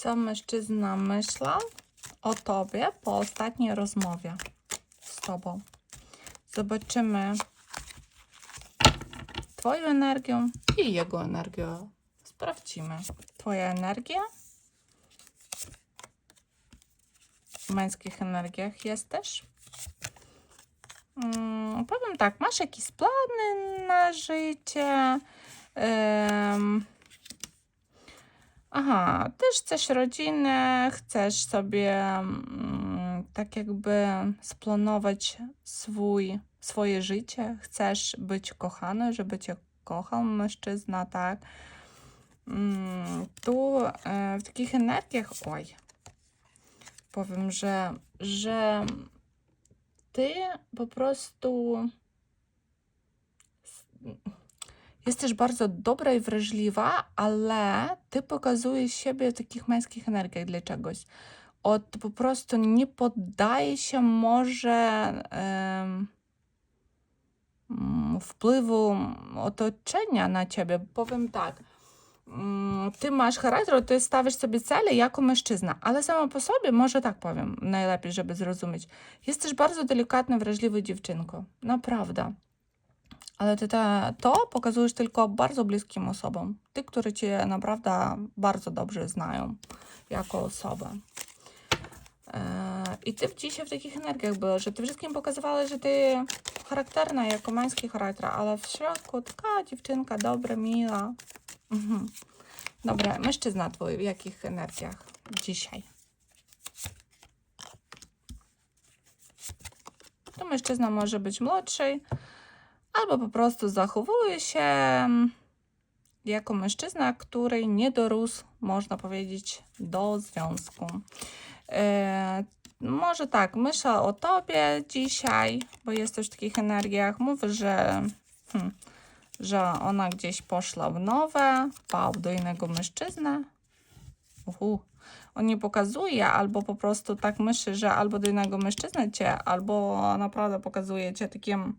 Co mężczyzna myślał o tobie po ostatniej rozmowie z tobą? Zobaczymy Twoją energię i jego energię. Sprawdzimy. Twoja energia. W męskich energiach jesteś. Mm, powiem tak, masz jakieś plany na życie? Em, aha, też chcesz rodzinę, chcesz sobie mm, tak jakby splanować swój, swoje życie, chcesz być kochany, żeby cię kochał mężczyzna, tak? Mm, tu e, w takich energiach, oj, powiem, że, że ty po prostu jesteś bardzo dobra i wrażliwa, ale ty pokazujesz siebie w takich męskich energiach dla czegoś. Od po prostu nie poddaje się może mm, wpływu otoczenia na ciebie. Powiem tak. mm, Ty masz charakter, ty stawiasz sobie cele jako mężczyzna, ale samo po sobie, może tak powiem, najlepiej, żeby zrozumieć. Jesteś bardzo delikatną, wrażliwą dziewczynką. Naprawdę. Ale ty te, to pokazujesz tylko bardzo bliskim osobom. Ty, które cię naprawdę bardzo dobrze znają jako osobę. E, I ty dzisiaj w takich energiach byłeś, że ty wszystkim pokazywałeś, że ty charakterna jako męski charakter, ale w środku taka dziewczynka dobra, miła. Mhm. Dobra, mężczyzna twój w jakich energiach dzisiaj? To mężczyzna może być młodszy, albo po prostu zachowuje się jako mężczyzna, który nie dorósł, można powiedzieć, do związku. E, może tak, myślę o tobie dzisiaj, bo jesteś w takich energiach. Mówię, że, hmm, że ona gdzieś poszła w nowe, pał do innego mężczyzny. Uhu. On nie pokazuje, albo po prostu tak myśli, że albo do innego mężczyzny cię, albo naprawdę pokazuje cię takim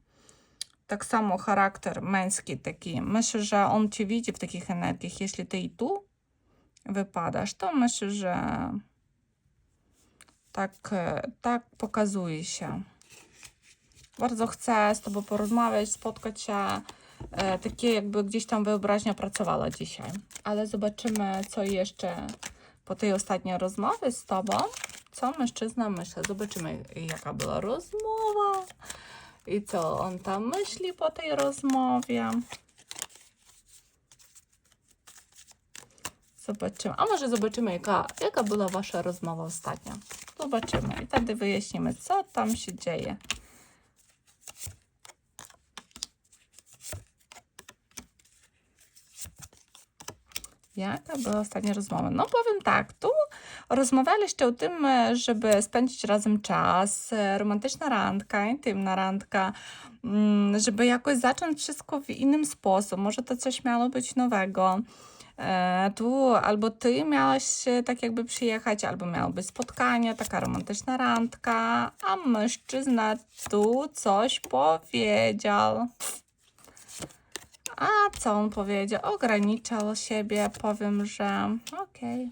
tak samo charakter męski taki. Myślę, że on cię widzi w takich energiach. Jeśli ty i tu wypadasz, to myślę, że tak, e, tak pokazuje się. Bardzo chcę z tobą porozmawiać, spotkać się. E, takie jakby gdzieś tam wyobraźnia pracowała dzisiaj. Ale zobaczymy, co jeszcze po tej ostatniej rozmowie z tobą. Co mężczyzna myśli. Zobaczymy, jaka była rozmowa i co on tam myśli po tej rozmowie. Zobaczymy. A może zobaczymy, jaka, jaka była wasza rozmowa ostatnia. Zobaczymy i wtedy wyjaśnimy, co tam się dzieje. Jaka była ostatnia rozmowa? No powiem tak, tu rozmawialiście o tym, e, żeby spędzić razem czas, e, romantyczna randka, intymna randka, mm, żeby jakoś zacząć wszystko w innym sposób. Może to coś miało być nowego. E, Tu albo ty miałaś tak jakby przyjechać, albo miało być spotkanie, taka romantyczna randka, a mężczyzna tu coś powiedział. A co on powiedział? Ograniczał siebie, powiem, że okej.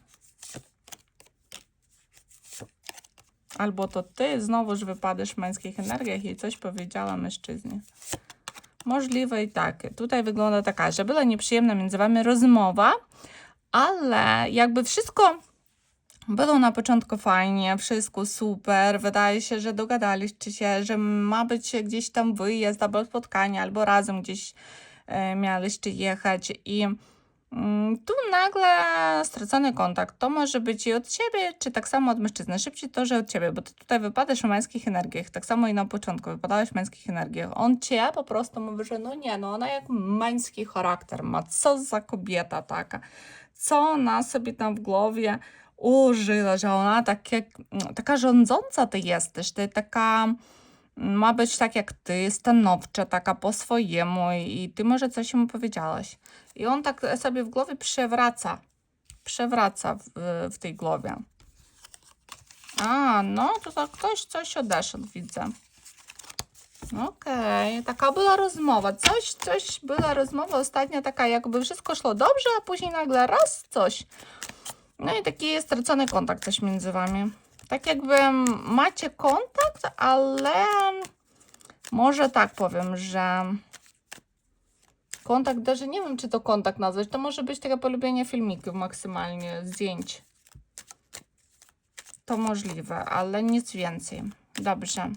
Albo to ty znowuż wypadasz w męskich energiach i coś powiedziała mężczyźnie. Możliwe i tak. Tutaj wygląda taka, że była nieprzyjemna między wami rozmowa, ale jakby wszystko było na początku fajnie, wszystko super. Wydaje się, że dogadaliście się, że ma być gdzieś tam wyjazd albo spotkanie, albo razem gdzieś e, mieliście jechać i mm, tu nagle stracony kontakt. To może być i od ciebie, czy tak samo od mężczyzny. Szybciej to, że od ciebie, bo ty tutaj wypadasz w męskich energiach. Tak samo i na początku wypadałeś w męskich energiach. On cię po prostu mówi, że no nie, no ona jak męski charakter ma. Co za kobieta taka. Co ona sobie tam w głowie użyła, że ona tak jak, taka rządząca ty jesteś, ty taka ma być tak jak ty, stanowcza, taka po swojemu i ty może coś mu powiedziałaś. I on tak sobie w głowie przewraca, przewraca w, w tej głowie. A, no to tak ktoś coś odeszedł, widzę. Okej, taka była rozmowa. Coś, coś była rozmowa ostatnia taka, jakby wszystko szło dobrze, a później nagle raz coś. No i taki stracony kontakt też między wami. Tak jakby macie kontakt, ale może tak powiem, że kontakt, даже nie wiem, czy to kontakt nazwać, to może być takie polubienie filmików maksymalnie, zdjęć. To możliwe, ale nic więcej. Dobrze.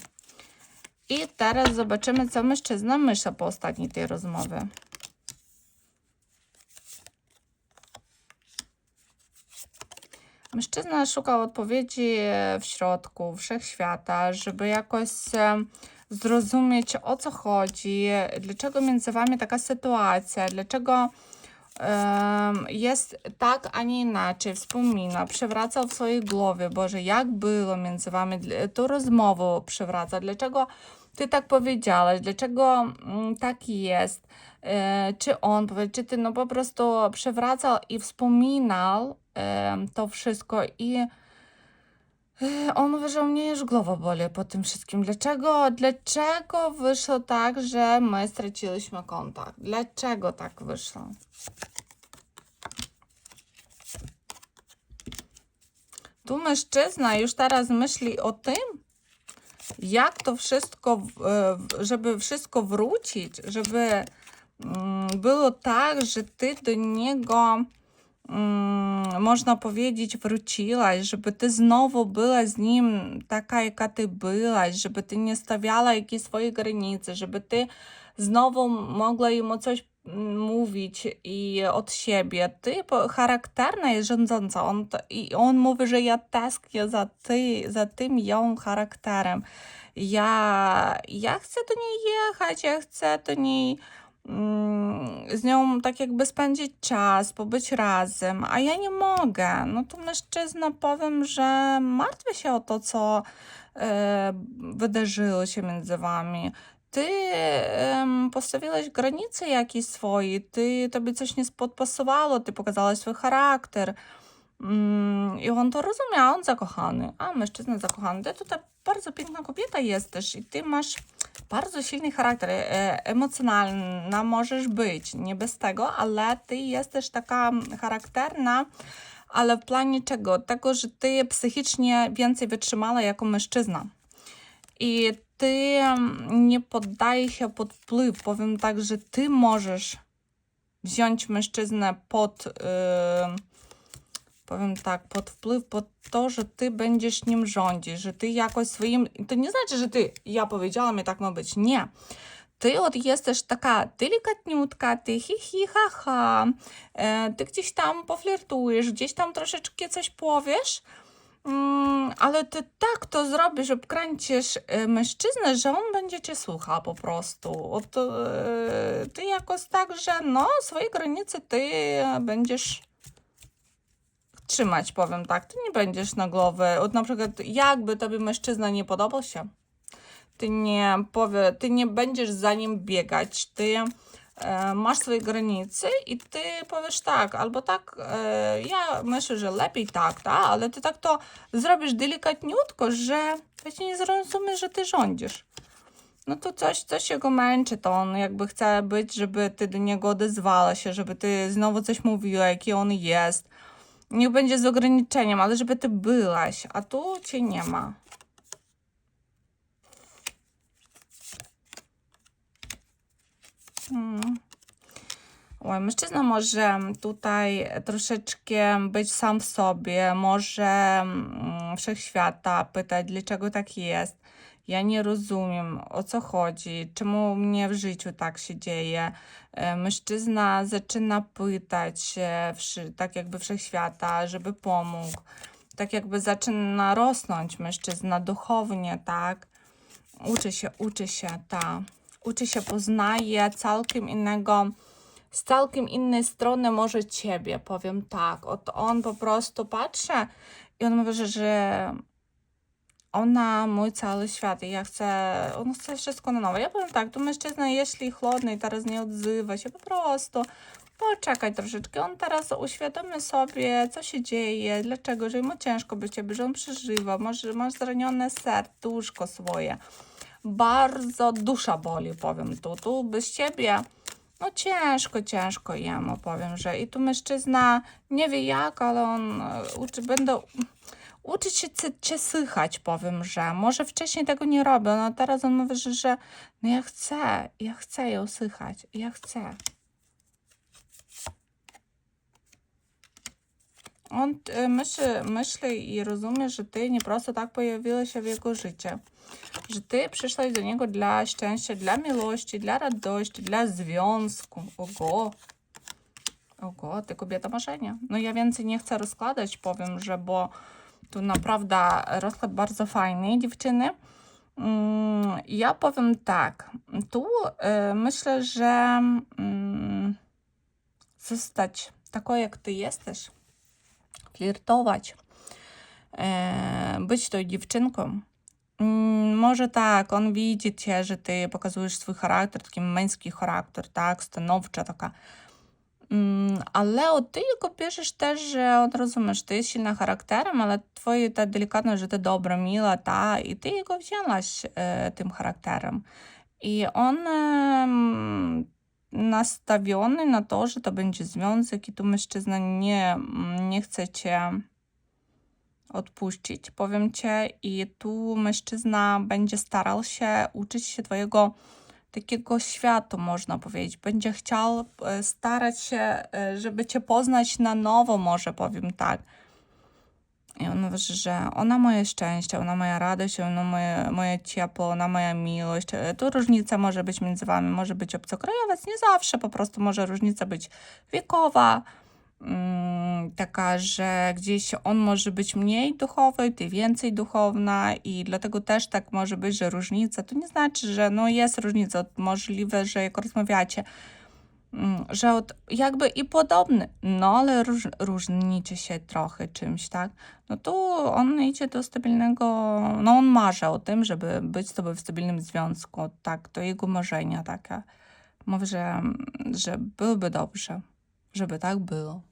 I teraz zobaczymy, co mężczyzna myśli po ostatniej tej rozmowie. Mężczyzna szukał odpowiedzi w środku, wszechświata, żeby jakoś e, zrozumieć o co chodzi, dlaczego między wami taka sytuacja, dlaczego jest tak, a nie inaczej, wspomina, przewraca w swojej głowie, Boże, jak było między wami, tą rozmowę przewraca, dlaczego ty tak powiedziałaś, dlaczego tak jest, czy on powiedział, czy ty, no po prostu przewracał i wspominał to wszystko i on mówi, mnie już głowa boli po tym wszystkim. Dlaczego, dlaczego wyszło tak, że my straciliśmy kontakt? Dlaczego tak wyszło? Tu mężczyzna już teraz myśli o tym, jak to wszystko, e, żeby wszystko wrócić, żeby mm, było tak, że ty do niego, można powiedzieć, wróciłaś, żeby ty znowu była z nim taka, jaka ty byłaś, żeby ty nie stawiała jakiejś swojej granicy, żeby ty znowu mogła jemu coś mówić i od siebie. Ty charakterna jest rządząca. On, I on mówi, że ja tęsknię za, ty, za tym ją charakterem. Ja, chcę do niej jechać, ja chcę do niej z nią tak jakby spędzić czas, pobyć razem, a ja nie mogę. No to mężczyzna powiem, że martwię się o to, co e, wydarzyło się między wami. Ty em, postawiłaś granice jakieś swoje, ty, tobie coś nie podpasowało, ty pokazałaś swój charakter. Mm, I on to rozumiał, on zakochany, a mężczyzna zakochany. Ty tutaj bardzo piękna kobieta jesteś i ty masz bardzo silny charakter, e, emocjonalna możesz być, nie bez tego, ale ty jesteś taka charakterna, ale w planie czego? Tego, że ty psychicznie więcej wytrzymała jako mężczyzna. I ty em, nie poddaje się pod wpływ, powiem tak, że ty możesz wziąć mężczyznę pod, ym, powiem tak, pod wpływ, pod to, że ty będziesz nim rządzić, że ty jakoś swoim, to nie znaczy, że ty, ja powiedziałam i tak ma być, nie. Ty от jesteś taka delikatniutka, ty hi hi ha ha, e, ty gdzieś tam poflirtujesz, gdzieś tam troszeczkę coś powiesz, Mm, ale ty tak to zrobisz, obkręcisz e, mężczyznę, że on będzie cię słuchał po prostu. Od, e, ty jakoś tak, że no, swoje granice ty będziesz trzymać, powiem tak. Ty nie będziesz na głowę. Od na przykład, jakby tobie mężczyzna nie podobał się, ty nie powie, ty nie będziesz za nim biegać, ty e, masz swoje granice i ty powiesz tak, albo tak, e, ja myślę, że lepiej tak, tak, ale ty tak to zrobisz delikatniutko, że wiecie, nie zrozumiesz, że ty rządzisz. No to coś, coś jego męczy, to on jakby chce być, żeby ty do niego odezwała się, żeby ty znowu coś mówiła, jaki on jest. Niech będzie z ograniczeniem, ale żeby ty byłaś, a tu cię nie ma. Hmm. Oj, mężczyzna może tutaj troszeczkę być sam w sobie, może mm, wszechświata pytać, dlaczego tak jest. Ja nie rozumiem, o co chodzi, czemu mnie w życiu tak się dzieje. E, Mężczyzna zaczyna pytać tak jakby wszechświata, żeby pomógł. Tak jakby zaczyna rosnąć mężczyzna duchownie, tak? Uczy się, uczy się, ta. Uczy się, poznaje całkiem innego, z całkiem innej strony może ciebie, powiem tak. Od on po prostu patrzy i on mówi, że, że ona mój cały świat i ja chcę, on chce wszystko na nowo. Ja powiem tak, tu mężczyzna, jeśli chłodny i teraz nie odzywa się, po prostu poczekaj troszeczkę. On teraz uświadomi sobie, co się dzieje, dlaczego, że mu ciężko bez ciebie, że on przeżywa, może masz zranione serduszko swoje. Bardzo dusza boli, powiem tu. Tu bez ciebie No ciężko, ciężko jemu, powiem, że i tu mężczyzna nie wie jak, ale on e, uczy, będą uczyć się, cię słychać, powiem, że może wcześniej tego nie robię, no teraz on mówi, że, że no ja chcę, ja chcę ją słychać, ja chcę. On y, myśli, myśli i rozumie, że ty nie prosto tak pojawiłeś się w jego życiu. Że ty przyszłaś do niego dla szczęścia, dla miłości, dla radości, dla związku. Ogo. Ogo, ty kobieta marzenia. No ja więcej nie chcę rozkładać, powiem, że bo tu naprawdę rozkład bardzo fajny dziewczyny. Mm, Ja powiem tak, tu e, myślę, że mm, zostać taką, jak ty jesteś, flirtować, e, być tą dziewczynką. Mm, Może tak, on widzi cię, że ty pokazujesz swój charakter, taki męski charakter, tak, stanowcza taka. Mm, Ale от ти його пишеш теж, że on rozumiesz, ty jest silna charakterem, ale twoje ta delikatność, że ty dobra, miła, ta, i ty jego wzięłaś e, tym charakterem. I on em, nastawiony na to, że to będzie związek i tu mężczyzna nie, mm, nie chce cię odpuścić, powiem cię, i tu mężczyzna będzie starał się uczyć się twojego takiego światu, można powiedzieć. Będzie chciał e, starać się, e, żeby cię poznać na nowo, może powiem tak. I on mówi, że ona moje szczęście, ona moja radość, ona moje, moje ciepło, ona moja miłość. E, Tu różnica może być między wami, może być obcokrajowa, nie zawsze, po prostu może różnica być wiekowa, taka, że gdzieś on może być mniej duchowy, ty więcej duchowna i dlatego też tak może być, że różnica, to nie znaczy, że no jest różnica, możliwe, że jak rozmawiacie, mm, że od, jakby i podobny, no ale róż, różnicie się trochę czymś, tak? No tu on idzie do stabilnego, no on marzy o tym, żeby być z tobą w stabilnym związku, tak, to jego marzenia takie. Mówi, że, że byłoby dobrze, żeby tak było.